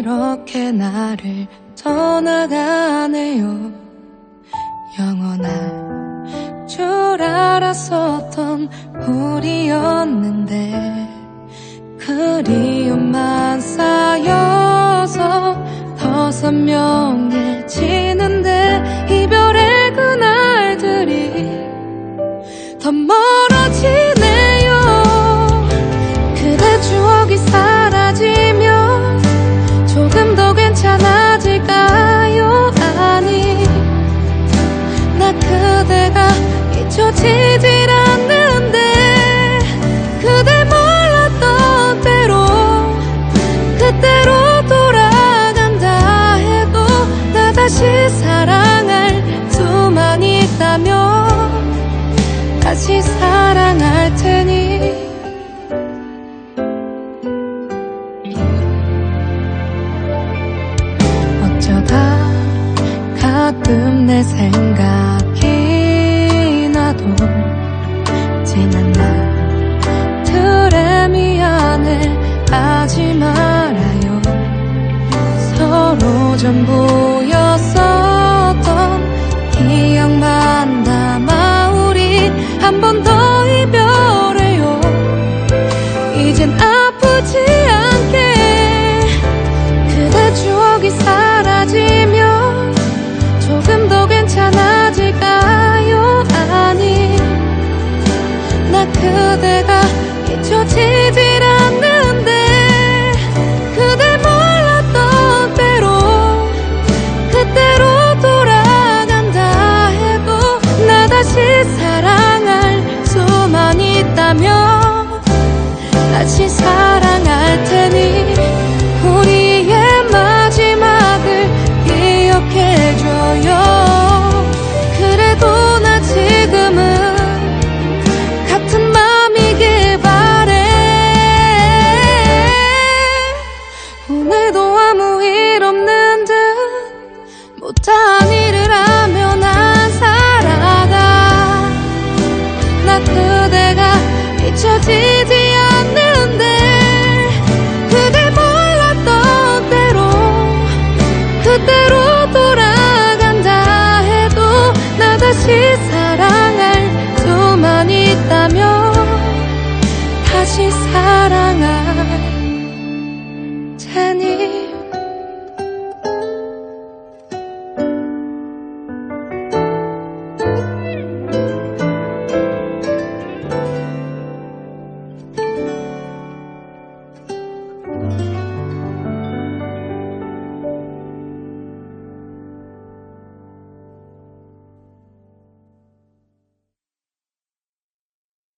이렇게 나를 떠나가네요. 영원할 줄 알았었던 우리였는데 그리움만 쌓여서 더 선명해지는데 이별의 그날들이 더 멀 내 생각이 나도 지난 날들의 미안해 하지 말아요. 서로 전부였었던 기억만 담아 우리 한 번 더 이별해요. 이젠 아프지 그대가 잊혀지질 않는데 그대 몰랐던 대로 그때로 돌아간다 해도 나 다시 사랑할 수만 있다면 못한 일을 하며 난 살아가. 나 그대가 잊혀지지 않는데 그대 몰랐던 대로 그대로 돌아간다 해도 나 다시 사랑할 수만 있다면 다시 사랑할 테니